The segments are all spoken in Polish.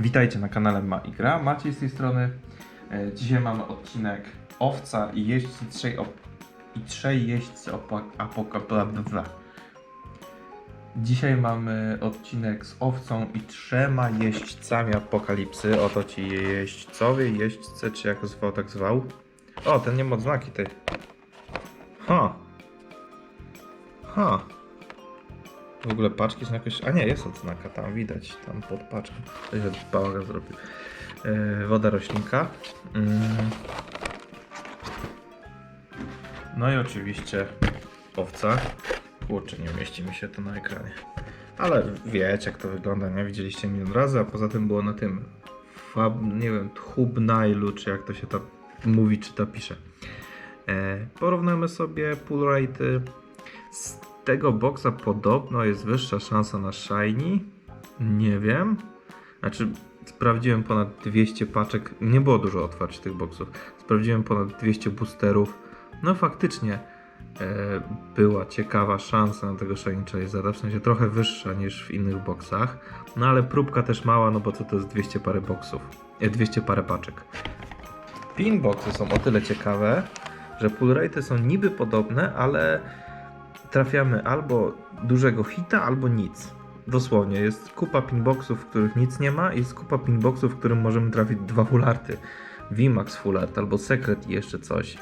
Witajcie na kanale Ma i Gra. Maciej z tej strony. E, Dzisiaj mamy odcinek Owca i jeźdźcy trzej op- i trzej jeźdźcy apokalipsy. Dzisiaj mamy odcinek z owcą i trzema jeźdźcami apokalipsy. Oto ci jeźdźcowie, jeźdźcy, czy jak zwał, tak zwał. O, ten nie ma odznaki tej. Ha. Ha. W ogóle paczki są jakoś. A nie, jest odznaka, tam widać, tam pod paczką. To się bałagan zrobił. E, woda roślinka. Mm. No i oczywiście owca. Kurczę, nie mieści mi się to na ekranie. Ale wiecie, jak to wygląda, nie? Widzieliście milion razy, a poza tym było na tym. Fab, nie wiem, Hubnailu, czy jak to się to mówi, czy to pisze. E, porównamy sobie pull rate'y. Z tego boxa podobno jest wyższa szansa na shiny. Nie wiem. Znaczy, sprawdziłem ponad 200 paczek. Nie było dużo otwarć tych boxów. Sprawdziłem ponad 200 boosterów. No faktycznie e, była ciekawa szansa na tego shiny Charizarda. W sensie trochę wyższa niż w innych boxach. No ale próbka też mała, no bo co to jest 200 parę boxów. E, 200 parę paczek. Pinboxy są o tyle ciekawe, że pull rate'y są niby podobne, ale trafiamy albo dużego hita, albo nic. Dosłownie, jest kupa pinboxów, w których nic nie ma i jest kupa pinboxów, w którym możemy trafić dwa fullarty. VMAX full art albo Secret i jeszcze coś.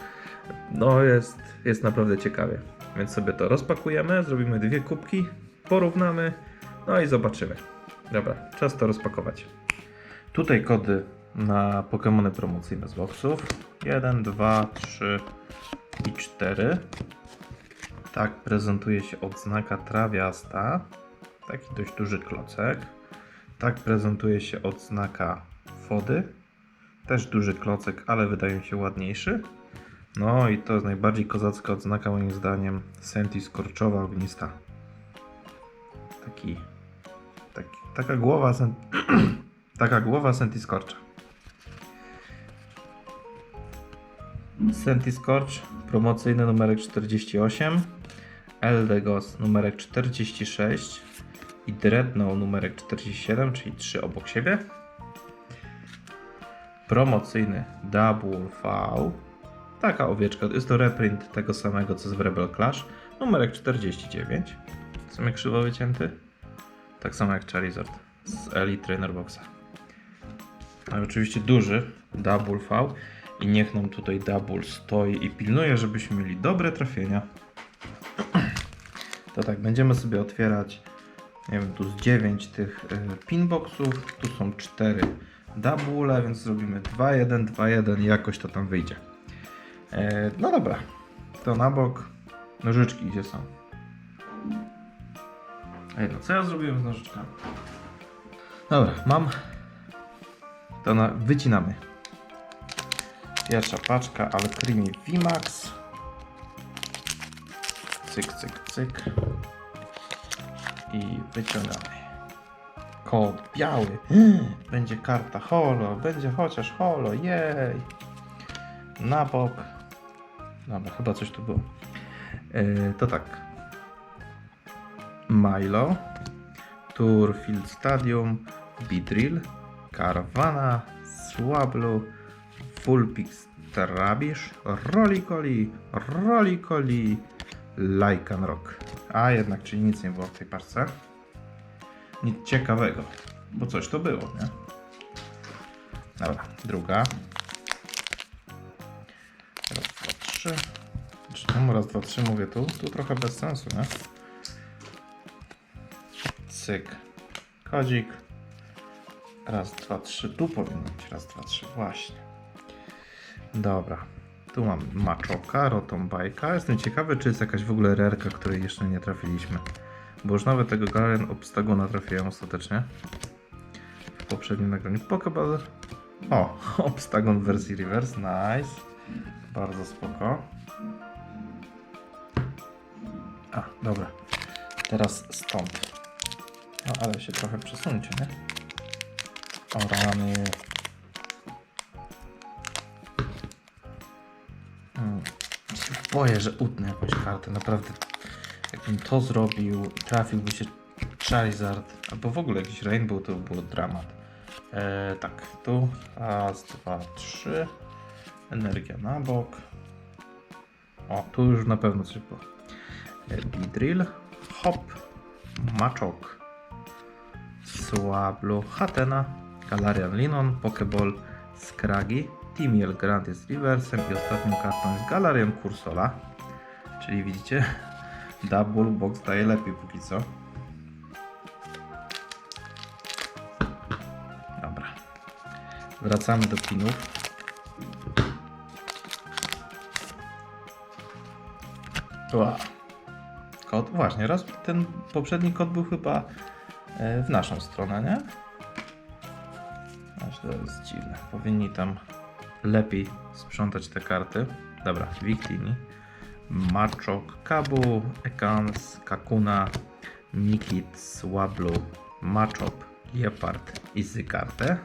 No jest, jest naprawdę ciekawie. Więc sobie to rozpakujemy, zrobimy dwie kubki, porównamy, no i zobaczymy. Dobra, czas to rozpakować. Tutaj kody na Pokémony promocyjne z boxów. 1, 2, 3 i 4. Tak prezentuje się odznaka trawiasta. Taki dość duży klocek. Tak prezentuje się odznaka wody. Też duży klocek, ale wydaje mi się ładniejszy. No i to jest najbardziej kozacka odznaka moim zdaniem. Senti skorczowa ognista. Taki, taki taka głowa taka głowa Senti skorcza. Senti Scorch, promocyjny numerek 48, Eldegos numerek 46 i Dreadnought numerek 47, czyli 3 obok siebie. Promocyjny Double V, taka owieczka, jest to reprint tego samego co z Rebel Clash, numerek 49, w sumie krzywo wycięty, tak samo jak Charizard z Elite Trainer Boxa. A oczywiście duży Double V i niech nam tutaj double stoi i pilnuje, żebyśmy mieli dobre trafienia. To tak, będziemy sobie otwierać, nie wiem, tu z 9 tych y, pinboxów, tu są 4 double, więc zrobimy 2, 1, 2, 1 i jakoś to tam wyjdzie. E, no dobra, to na bok. Nożyczki gdzie są? Ej, no co ja zrobiłem z nożyczkami? Dobra, mam. To na, wycinamy. Pierwsza paczka Alcremie VMAX. Cyk, cyk, cyk. I wyciągamy. Kod biały. Będzie karta holo. Będzie chociaż holo. Jej. Na bok. Dobra, chyba coś tu było. Yy, to tak. Milo. Turfield Stadium. Bidrill. Caravana. Swablu. Fullpix Trabisz, Rolikoli, Rolikoli, Lycan Rock. A jednak, czyli nic nie było w tej parce. Nic ciekawego, bo coś to było, nie? Dobra, druga. Raz, dwa, trzy. Czemu raz, dwa, trzy mówię tu? Tu trochę bez sensu, nie? Cyk. Kodzik. Raz, dwa, trzy. Tu powinno być raz, dwa, trzy. Właśnie. Dobra. Tu mam maczoka, rotombajka. Jestem ciekawy, czy jest jakaś w ogóle rerka, której jeszcze nie trafiliśmy. Bo już nawet tego Garen Obstagona trafiłem ostatecznie. W poprzednim nagraniu Pokeball. O, Obstagon w wersji reverse. Nice. Bardzo spoko. A, dobra. Teraz stąd. No ale się trochę przesuńcie, nie? O rany. Boję, że utnę jakąś kartę. Naprawdę, jakbym to zrobił i trafiłby się Charizard, albo w ogóle jakiś Rainbow, to by było dramat. E, tak, tu raz, dwa, trzy. Energia na bok. O, tu już na pewno coś było. Bidrill, hop, maczok, Swablu, Hatena, Galarian Linon, Pokeball, Skragi, Timiel Grand jest reversem i ostatnią kartą jest Galarian Cursola. Czyli widzicie, Double Box daje lepiej póki co. Dobra. Wracamy do pinów. Wow. Kod, właśnie, raz ten poprzedni kod był chyba e, w naszą stronę, nie? Aż to jest dziwne. Powinni tam lepiej sprzątać te karty. Dobra, Victini, Marchok, Kabu, Ekans, Kakuna, Nikit, Swablu, Machop, Leopard i Zykartę.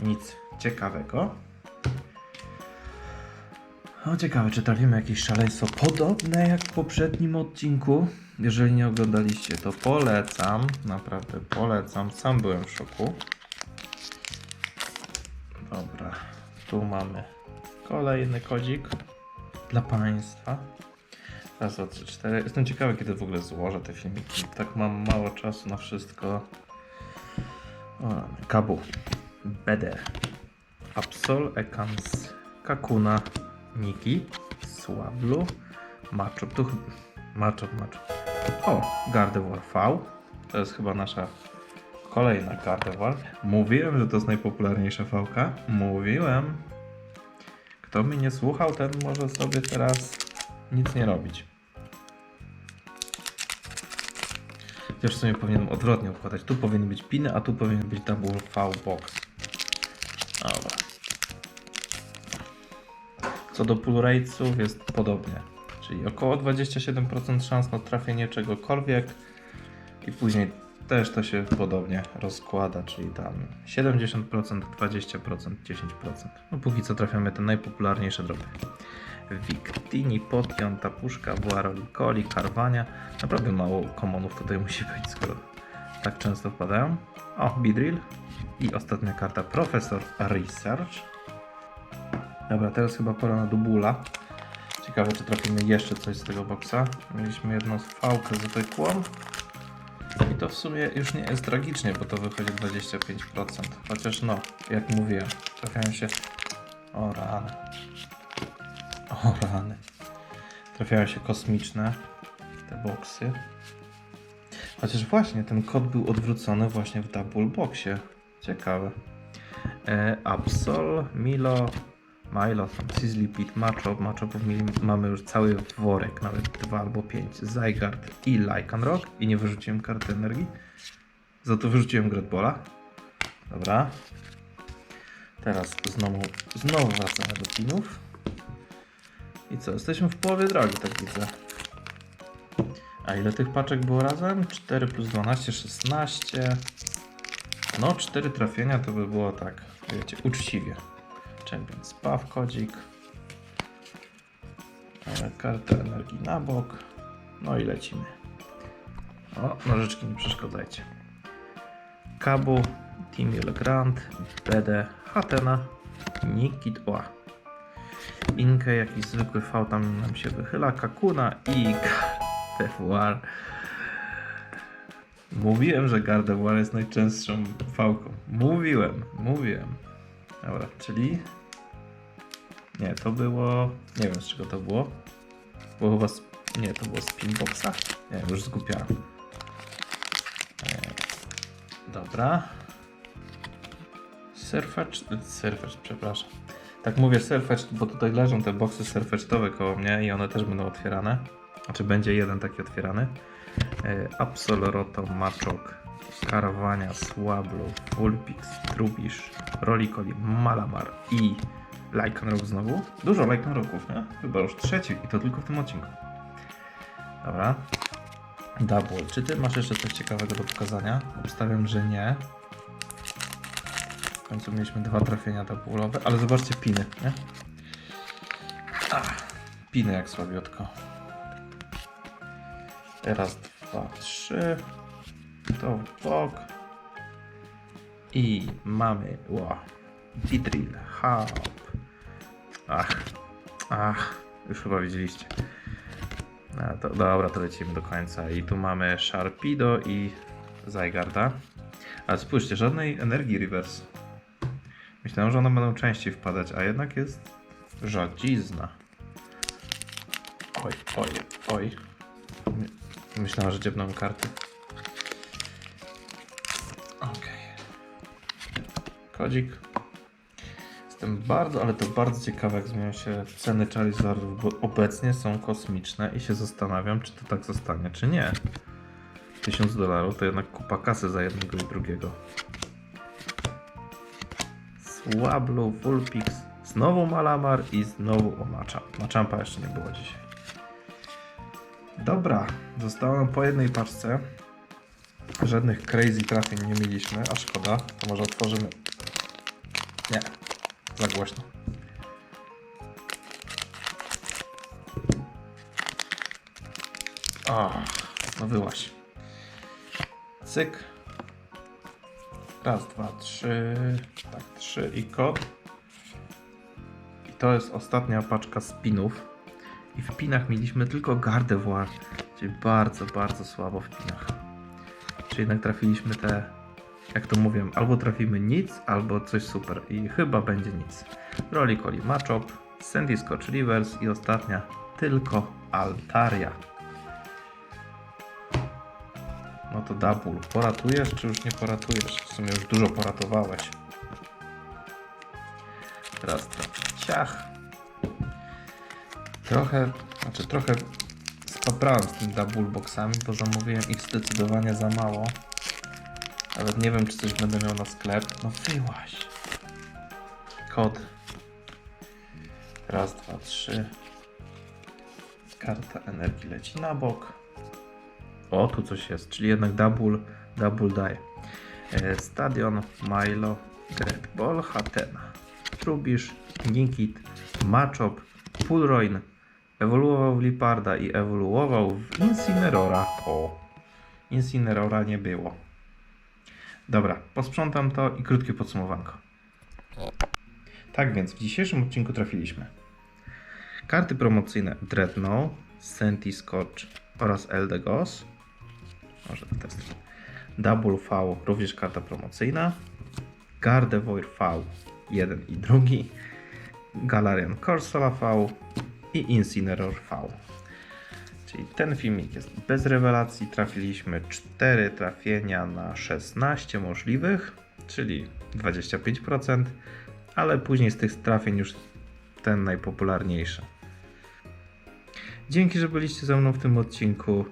Nic ciekawego. No ciekawe, czy trafimy jakieś szaleństwo podobne jak w poprzednim odcinku. Jeżeli nie oglądaliście, to polecam. Naprawdę polecam. Sam byłem w szoku. Dobra, tu mamy kolejny kodzik dla Państwa. Raz, dwa, trzy, cztery. Jestem ciekawy, kiedy w ogóle złożę te filmiki. Tak mam mało czasu na wszystko. O, Kabu, Beder, Absol, Ekans, Kakuna, Niki, Słablu, Machop, tu chyba... Machop, Machop. O, Gardevoir V. To jest chyba nasza kolejna Gardevoir. Mówiłem, że to jest najpopularniejsza V-ka. Mówiłem. Kto mnie nie słuchał, ten może sobie teraz nic nie robić. Chociaż w sumie powinienem odwrotnie układać. Tu powinny być piny, a tu powinien być double V box. Dobra. Co do pull ratesów jest podobnie. Czyli około 27% szans na trafienie czegokolwiek i później też to się podobnie rozkłada, czyli tam 70%, 20%, 10%. No póki co trafiamy te najpopularniejsze dropy. Victini, Potion, Tapuszka, Buaroli, Karwania. Naprawdę mało komonów tutaj musi być, skoro tak często wpadają. O, Bidrill i ostatnia karta Profesor Research. Dobra, teraz chyba pora na Dubula. Ciekawe, czy trafimy jeszcze coś z tego boksa. Mieliśmy jedną fałkę zwykłą. To w sumie już nie jest tragicznie, bo to wychodzi 25%. Chociaż no, jak mówiłem, trafiają się... O rany. O rany. Trafiają się kosmiczne te boksy. Chociaż właśnie ten kod był odwrócony właśnie w double boxie. Ciekawe. E, Absol, Milo, Milo, Sizzly Pit, Machop. Machopów mamy już cały worek, nawet dwa albo pięć. Zygarde i Lycanroc. I nie wyrzuciłem karty energii. Za to wyrzuciłem Gradbola. Dobra. Teraz znowu, znowu wracamy do pinów. I co? Jesteśmy w połowie drogi, tak widzę. A ile tych paczek było razem? 4 plus 12, 16. No, 4 trafienia to by było tak, wiecie, uczciwie. Champion Spaw, kodzik. Karta energii na bok. No i lecimy. O, nożyczki nie przeszkadzajcie. Kabu, Team Grand, BD, Hatena, Nikit, Oa. Inkę, jakiś zwykły V tam nam się wychyla, Kakuna i Gardevoir. Mówiłem, że Gardevoir jest najczęstszą fałką. Mówiłem, mówiłem. Dobra, czyli... Nie, to było... Nie wiem z czego to było. Było chyba z... Nie, to było z Pinboxa? Nie, już zgubiałem. Eee, dobra. Surfetch... Surfetch, przepraszam. Tak mówię Surfetch, bo tutaj leżą te boxy surfetchowe koło mnie i one też będą otwierane. Znaczy będzie jeden taki otwierany. E, Absol, Roto, Maczok, Karawania, Swablu, Vulpix, Trubisz, Rolikoli, Malamar i Lycanroc znowu. Dużo Lycanroców, nie? Chyba już trzeci i to tylko w tym odcinku. Dobra. Double. Czy ty masz jeszcze coś ciekawego do pokazania? Obstawiam, że nie. W końcu mieliśmy dwa trafienia double'owe, ale zobaczcie piny, nie? Ach, piny jak słabiutko. Raz, dwa, trzy. To w bok. I mamy, ła, Vidril, Hop. Ach, ach, już chyba widzieliście. No, to, dobra, to lecimy do końca. I tu mamy Sharpido i Zygarda. Ale spójrzcie, żadnej energii reverse. Myślałem, że one będą częściej wpadać, a jednak jest żadzizna. Oj, oj, oj. My- Myślałem, że dziebną karty. Okej. Kodzik. Jestem bardzo, ale to bardzo ciekawe, jak zmieniają się ceny Charizardów, bo obecnie są kosmiczne i się zastanawiam, czy to tak zostanie, czy nie. 1000 dolarów to jednak kupa kasy za jednego i drugiego. Swablu, Vulpix, znowu Malamar i znowu Omacza. Machampa jeszcze nie było dzisiaj. Dobra, zostało nam po jednej paczce. Żadnych crazy trafień nie mieliśmy, a szkoda. To może otworzymy. Za głośno. O, no wyłaś. Cyk. Raz, dwa, trzy. Tak, trzy i kod. I to jest ostatnia paczka spinów. I w pinach mieliśmy tylko Gardevoir, czyli bardzo, bardzo słabo w pinach. Czyli jednak trafiliśmy te, jak to mówię, albo trafimy nic, albo coś super. I chyba będzie nic. Rolikoli Machop, Sandy Scotch Rivers i ostatnia tylko Altaria. No to Double, poratujesz czy już nie poratujesz? W sumie już dużo poratowałeś. Raz, dwa, ciach. Trochę, znaczy trochę spaprałem z tymi double boxami, bo zamówiłem ich zdecydowanie za mało. Nawet nie wiem, czy coś będę miał na sklep. No wyłaś. Kod. Raz, dwa, trzy. Karta energii leci na bok. O, tu coś jest, czyli jednak double, double die. E, Stadion, Milo, Great Ball, Hatena, Trubisz, Ninkit, Machop, Pulroin, ewoluował w Liparda i ewoluował w Incinerora. O, Incinerora nie było. Dobra, posprzątam to i krótkie podsumowanko. Tak więc w dzisiejszym odcinku trafiliśmy karty promocyjne Dreadnought, Senti Scotch oraz Eldegos. Może test. Double V, również karta promocyjna. Gardevoir V, jeden i drugi. Galarian Corsola V i Incineroar V. Czyli ten filmik jest bez rewelacji. Trafiliśmy 4 trafienia na 16 możliwych, czyli 25%, ale później z tych trafień już ten najpopularniejszy. Dzięki, że byliście ze mną w tym odcinku.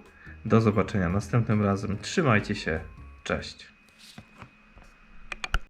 Do zobaczenia następnym razem. Trzymajcie się. Cześć.